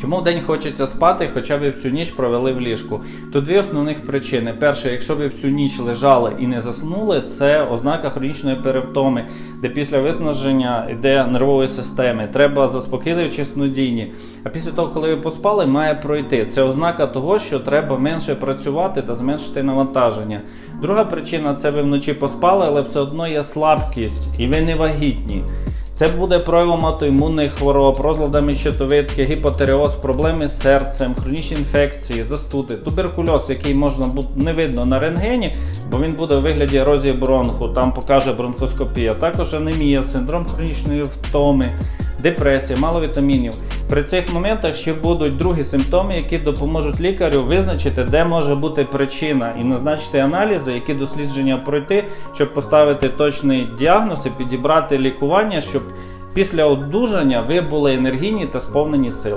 Чому день хочеться спати, хоча ви всю ніч провели в ліжку? Тут дві основних причини. Перше, якщо ви всю ніч лежали і не заснули, це ознака хронічної перевтоми, де після виснаження йде нервової системи. Треба заспокійливі снодійні. А після того, коли ви поспали, має пройти. Це ознака того, що треба менше працювати та зменшити навантаження. Друга причина це ви вночі поспали, але все одно є слабкість, і ви не вагітні. Це буде проявом автоімунних хвороб, розладами щитовидки, гіпотереоз, проблеми з серцем, хронічні інфекції, застуди, туберкульоз, який можна не видно на рентгені, бо він буде у вигляді ерозії бронху, там покаже бронхоскопія. Також анемія, синдром хронічної втоми, депресія, мало вітамінів. При цих моментах ще будуть другі симптоми, які допоможуть лікарю визначити, де може бути причина, і назначити аналізи, які дослідження пройти, щоб поставити точний діагноз і підібрати лікування, щоб після одужання ви були енергійні та сповнені сил.